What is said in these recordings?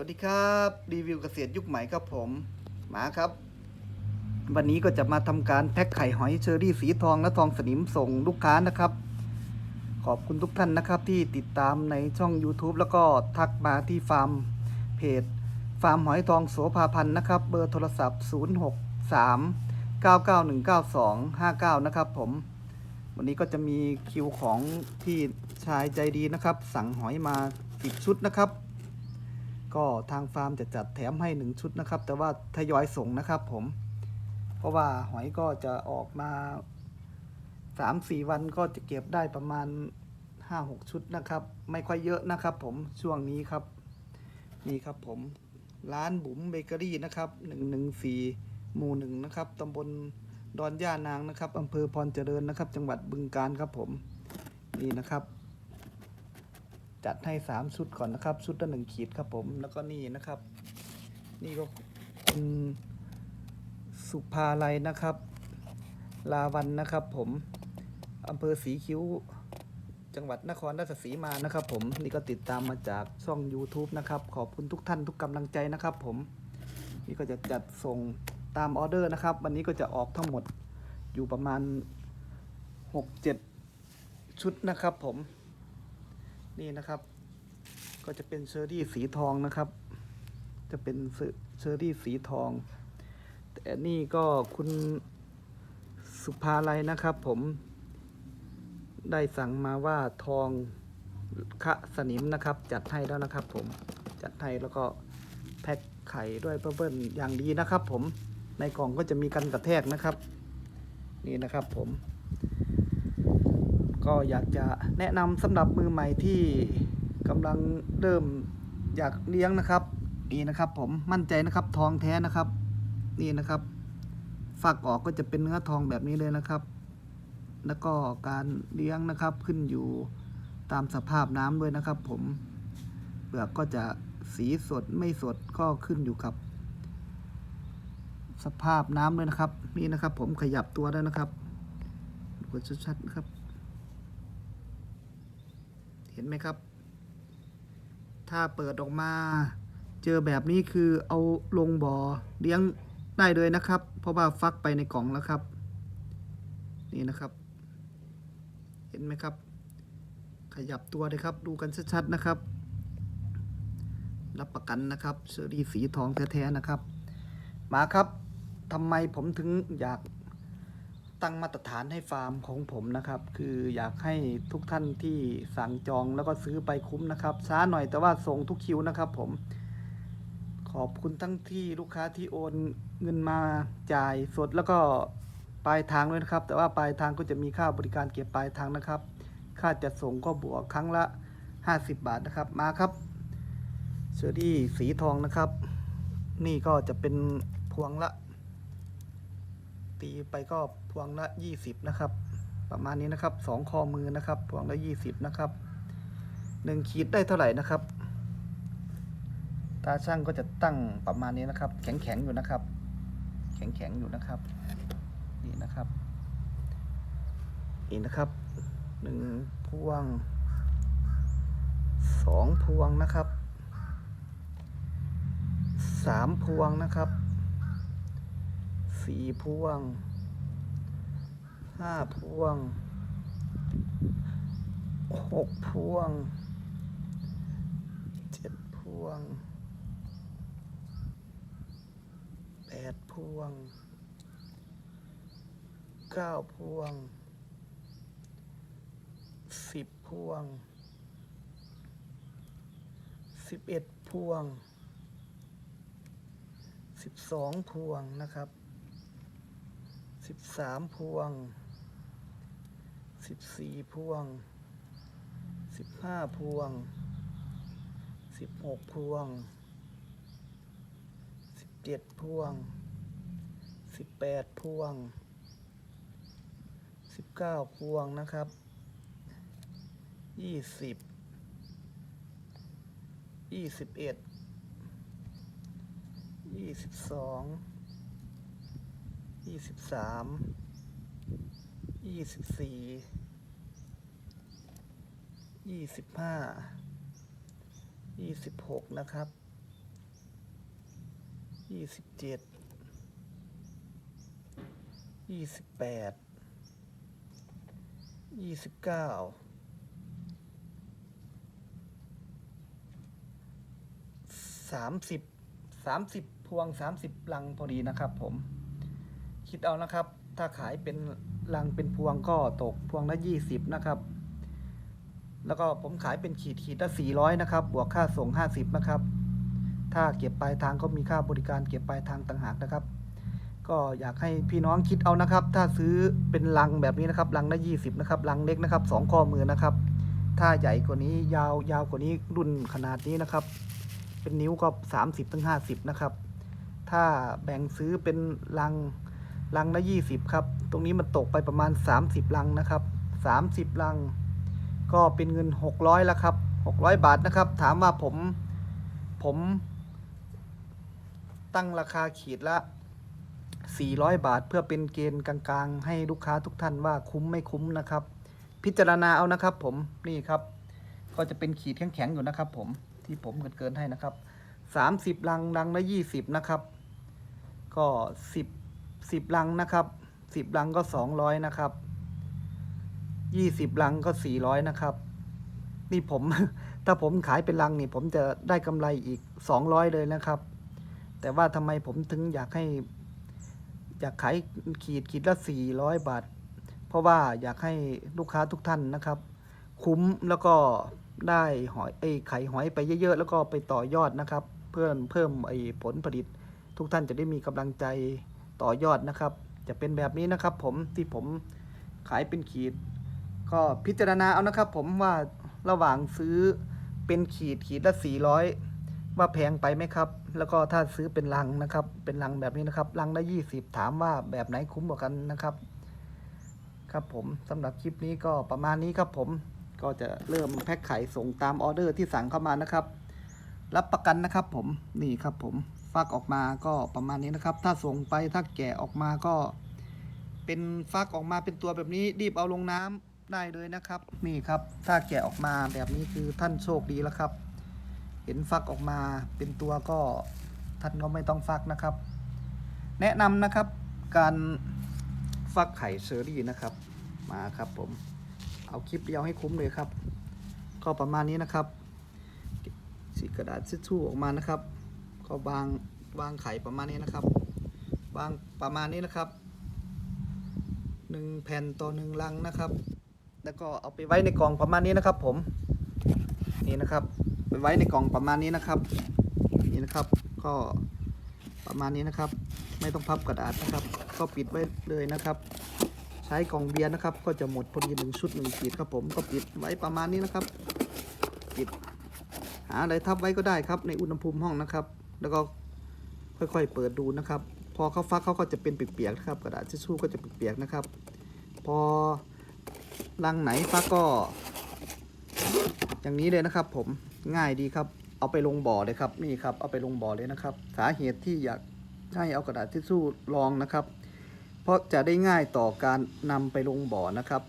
วัสดีครับ รีวิวเกษตรยุคใหม่ครับผมหมาครับ วันนี้ก็จะมาทำการแพ็คไข่หอยเชอรี่สีทองและทองสนิมส่งลูกค้านะครับ ขอบคุณทุกท่านนะครับ ที่ติดตามในช่อง YouTube แล้วก็ทักมาที่ฟาร์มเพจ ฟาร์มหอยทองโสภาพันธ์นะครับ เบอร์โทรศัพท์ 063 9919259นะครับผม วันนี้ก็จะมีคิวของพี่ชายใจดีนะครับ สั่งหอยมา 10 ชุดนะครับ ก็ทางฟาร์มจะจัดแถมให้ 1 ชุดนะครับ แต่ว่าทยอยส่งนะครับผม เพราะว่าหอยก็จะออกมา 3-4 วันก็จะเก็บได้ประมาณ 5-6 ชุดนะครับ ไม่ค่อยเยอะนะครับผมช่วงนี้ครับ นี่ครับผมร้านบุ๋มเบเกอรี่นะครับ 114 หมู่หนึ่งนะครับตำบลดอนย่านางนะครับอำเภอพรเจริญนะครับ จังหวัดบึงกาฬครับผม นี่นะครับ จัดให้ 3 ชุดก่อนนะครับ ชุดละหนึ่งขีดครับผมแล้วก็นี่นะครับ นี่ก็คุณสุภาลัยนะครับ ลาวันนะครับ ผมอำเภอสีคิ้วจังหวัดนครราชสีมานะครับ ผมนี่ก็ติดตามมาจากช่อง YouTube นะครับ ขอบคุณทุกท่านทุกกำลังใจนะครับ ผมนี่ก็จะจัดส่งตามออเดอร์นะครับ วันนี้ก็จะออกทั้งหมดอยู่ประมาณ 6-7 ชุดนะครับผม นี่นะครับ ก็จะเป็นเชอรี่สีทองนะครับ จะเป็นเชอรี่สีทอง แต่นี่ก็คุณสุภาลัยนะครับ ผมได้สั่งมาว่าทองคะสนิมนะครับ จัดให้แล้วนะครับ ผมจัดให้แล้วก็แพ็คไข่ด้วยเบิ้ลๆอย่างดีนะครับ ผมในกล่องก็จะมีกันกระแทกนะครับ นี่นะครับผม ก็อยากจะแนะนำสำหรับมือใหม่ที่กำลังเริ่มอยากเลี้ยงนะครับ นี่นะครับผมมั่นใจนะครับทองแท้นะครับ นี่นะครับฝักออกก็จะเป็นเนื้อทองแบบนี้เลยนะครับ แล้วก็การเลี้ยงนะครับขึ้นอยู่ตามสภาพน้ำด้วยนะครับ ผมเปลือกก็จะสีสดไม่สดก็ขึ้นอยู่กับ สภาพน้ำด้วยนะครับ นี่นะครับ ผมขยับตัวได้นะครับดูกันชัดๆนะครับ เห็นไหมครับ ถ้าเปิดออกมา เจอแบบนี้คือเอาลงบ่อเลี้ยงได้เลยนะครับ เพราะว่าฟักไปในกล่องแล้วครับ นี่นะครับ เห็นไหมครับ ขยับตัวเลยครับ ดูกันชัดๆนะครับ รับประกันนะครับเชอรี่สีทองแท้ๆนะครับ มาครับทำไมผมถึงอยาก ตั้งมาตรฐานให้ฟาร์มของผมนะครับ คืออยากให้ทุกท่านที่สั่งจองแล้วก็ซื้อไปคุ้มนะครับ ช้าหน่อยแต่ว่าส่งทุกคิวนะครับ ผม ขอบคุณทั้งที่ลูกค้าที่โอนเงินมาจ่ายสดแล้วก็ปลายทางด้วยนะครับ แต่ว่าปลายทางก็จะมีค่าบริการเก็บปลายทางนะครับ ค่าจัดส่งก็บวกครั้งละ 50 บาทนะครับ มาครับเชอรี่สีทองนะครับ นี่ก็จะเป็นพวงละ ตีไปก็พวงละ 20 นะครับ ประมาณนี้นะครับสองข้อมือนะครับ พวงละ 20 นะครับหนึ่งขีดได้เท่าไหร่นะครับ ตาช่างก็จะตั้งประมาณนี้นะครับ แข็งๆอยู่นะครับ แข็งๆอยู่นะครับ นี่นะครับนี่นะครับหนึ่งพวงสองพวงนะครับสามพวงนะครับ สี่พวงห้าพวงหกพวงเจ็ดพวงแปดพวงเก้าพวงสิบพวงสิบเอ็ดพวงสิบสองพวงนะครับ สิบสามพวงสิบสี่พวงสิบห้าพวงสิบหกพวงสิบเจ็ดพวงสิบแปดพวงสิบเก้าพวงนะครับยี่สิบยี่สิบเอ็ดยี่สิบสอง ยี่สิบสามยี่สิบสี่ยี่สิบห้ายี่สิบหกนะครับยี่สิบเจ็ดยี่สิบแปดยี่สิบเก้าสามสิบสามสิบพวงสามสิบลังพอดีนะครับผม คิดเอานะครับ ถ้าขายเป็นลังเป็นพวงก็ตกพวงละยี่สิบนะครับ แล้วก็ผมขายเป็นขีดขีดละสี่ร้อยนะครับ บวกค่าส่งห้าสิบนะครับ ถ้าเก็บปลายทางก็มีค่าบริการเก็บปลายทางต่างหากนะครับ ก็อยากให้พี่น้องคิดเอานะครับ ถ้าซื้อเป็นลังแบบนี้นะครับลังละยี่สิบนะครับลังเล็กนะครับสองข้อมือนะครับ ถ้าใหญ่กว่านี้ยาวยาวกว่านี้รุ่นขนาดนี้นะครับ เป็นนิ้วก็สามสิบถึงห้าสิบนะครับ ถ้าแบ่งซื้อเป็นลัง ลังละยี่สิบครับ ตรงนี้มันตกไปประมาณสามสิบลังนะครับสามสิบลัง ก็เป็นเงินหกร้อยแล้วครับหกร้อยบาทนะครับ ถามว่าผม ผม ตั้งราคาขีดละ400บาท เพื่อเป็นเกณฑ์กลางๆ ให้ลูกค้าทุกท่านว่าคุ้มไม่คุ้มนะครับ พิจารณาเอานะครับ ผมนี่ครับ ก็จะเป็นขีดแข็งๆอยู่นะครับ ผมที่ผมเกินๆให้นะครับ30ลังลังละ20นะครับ ก็ 10 10ลังนะครับ10ลังก็200นะครับ20ลังก็400นะครับ นี่ผม ถ้าผมขายเป็นลังนี่ ผมจะได้กำไรอีก200เลยนะครับ แต่ว่าทำไมผมถึงอยากให้ อยากขายขีดขีดละ400บาท เพราะว่าอยากให้ลูกค้าทุกท่านนะครับ คุ้มแล้วก็ได้หอยไอ้ไข่หอยไปเยอะๆ แล้วก็ไปต่อยอดนะครับ เพื่อเพิ่มไอ้ผลผลิต ทุกท่านจะได้มีกำลังใจ ต่อยอดนะครับ จะเป็นแบบนี้นะครับ ผมที่ผมขายเป็นขีด ก็พิจารณาเอานะครับ ผมว่าระหว่างซื้อเป็นขีดขีดละ 400 ว่าแพงไปไหมครับ แล้วก็ถ้าซื้อเป็นลังนะครับ เป็นลังแบบนี้นะครับลังละ 20 ถามว่าแบบไหนคุ้มกว่ากันนะครับ ครับผมสำหรับคลิปนี้ก็ประมาณนี้ครับผมก็จะเริ่มแพ็คไข่ส่งตามออเดอร์ที่สั่งเข้ามานะครับ รับประกันนะครับผมนี่ครับผม ฟักออกมาก็ประมาณนี้นะครับ ถ้าส่งไปถ้าแกะออกมาก็ เป็นฟักออกมาเป็นตัวแบบนี้รีบเอาลงน้ำได้เลยนะครับ นี่ครับ ถ้าแกะออกมาแบบนี้คือท่านโชคดีแล้วครับ เห็นฟักออกมาเป็นตัวก็ท่านก็ไม่ต้องฟักนะครับ แนะนำนะครับการฟักไข่เชอรี่นะครับ มาครับผม เอาคลิปเดียวให้คุ้มเลยครับ ก็ประมาณนี้นะครับฉีกระดาษทิชชู่ออกมานะครับ ก็วางวางไข่ประมาณนี้นะครับ วางประมาณนี้นะครับหนึ่งแผ่นต่อหนึ่งลังนะครับ แล้วก็เอาไปไว้ในกล่องประมาณนี้นะครับ ผม นี่นะครับ ไปไว้ในกล่องประมาณนี้นะครับ นี่นะครับ ก็ประมาณนี้นะครับ ไม่ต้องพับกระดาษนะครับ ก็ปิดไว้เลยนะครับ ใช้กล่องเบียร์นะครับ ก็จะหมดพอดีหนึ่งชุดหนึ่งขีดครับผม ก็ปิดไว้ประมาณนี้นะครับ ปิด หาอะไรทับไว้ก็ได้ครับ ในอุณหภูมิห้องนะครับ แล้วก็ค่อยๆเปิดดูนะครับ พอเขาฟักเขาก็จะเป็นเปียกๆนะครับ กระดาษทิชชู่ก็จะเปียกๆนะครับ พอรังไหนฟักก็ อย่างนี้เลยนะครับผมง่ายดีครับ เอาไปลงบ่อเลยครับนี่ครับเอาไปลงบ่อเลยนะครับ สาเหตุที่อยากให้เอากระดาษทิชชู่รองนะครับ เพราะจะได้ง่ายต่อการนำไปลงบ่อนะครับ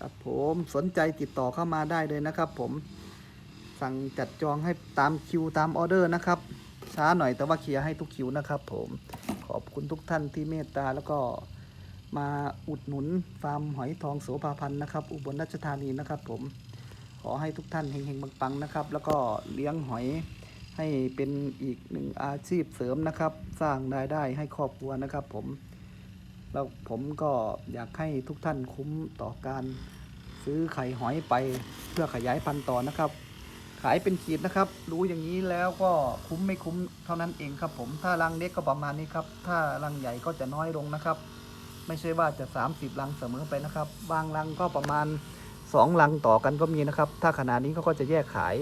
ครับผมสนใจติดต่อเข้ามาได้เลยนะครับ ผมสั่งจัดจองให้ตามคิวตามออเดอร์นะครับ ช้าหน่อยแต่ว่าเคลียร์ให้ทุกคิวนะครับ ผมขอบคุณทุกท่านที่เมตตาแล้วก็มาอุดหนุนฟาร์มหอยทองโสภาพันธ์นะครับ อุบลราชธานีนะครับ ผมขอให้ทุกท่านเฮงๆปังๆนะครับ แล้วก็เลี้ยงหอยให้เป็นอีกหนึ่งอาชีพเสริมนะครับ สร้างรายได้ให้ครอบครัวนะครับ ผมแล้วผมก็อยากให้ทุกท่านคุ้มต่อการซื้อไข่หอยไปเพื่อขยายพันธุ์ต่อนะครับ ขายเป็นขีดนะครับ รู้อย่างนี้แล้วก็คุ้มไม่คุ้มเท่านั้นเองครับผม ถ้ารังเล็กก็ประมาณนี้ครับ ถ้ารังใหญ่ก็จะน้อยลงนะครับ ไม่ใช่ว่าจะ 30 รังเสมอไปนะครับ บางรังก็ประมาณ 2 รังต่อกันก็มีนะครับ ถ้าขนาดนี้เขาก็จะแยกขาย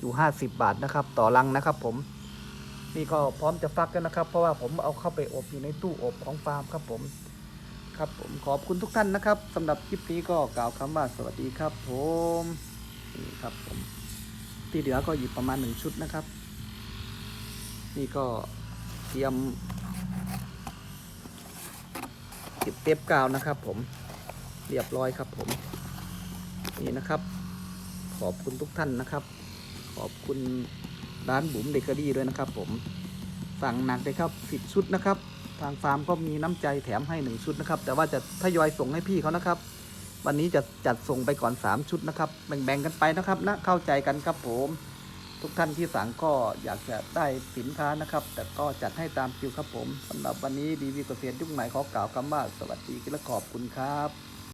อยู่ 50 บาทนะครับ ต่อรังนะครับ ผม นี่ก็พร้อมจะฟักกันนะครับ เพราะว่าผมเอาเข้าไปอบอยู่ในตู้อบของฟาร์มครับผมครับผมขอบคุณทุกท่านนะครับสำหรับคลิปนี้ก็กล่าวคำว่าสวัสดีครับผมนี่ครับผม ที่เหลือก็หยิบประมาณหนึ่งชุดนะครับ นี่ก็เตรียมติดเทปกาวนะครับ ผมเรียบร้อยครับ ผม นี่นะครับ ขอบคุณทุกท่านนะครับ ขอบคุณร้านบุ๋มเบเกอรี่ด้วยนะครับ ผมสั่งหนักเลยครับสิบชุดนะครับ ทางฟาร์มก็มีน้ำใจแถมให้หนึ่งชุดนะครับ แต่ว่าจะทยอยส่งให้พี่เขานะครับ วันนี้จะจัดส่งไปก่อน 3 ชุดนะครับ แบ่งๆกันไปนะครับนะเข้าใจกันครับผม ทุกท่านที่สั่งก็อยากจะได้สินค้านะครับ แต่ก็จัดให้ตามคิวครับผมสำหรับวันนี้ดีวิวเกษตรยุคใหม่ขอกล่าวคำว่าสวัสดีและขอบคุณครับ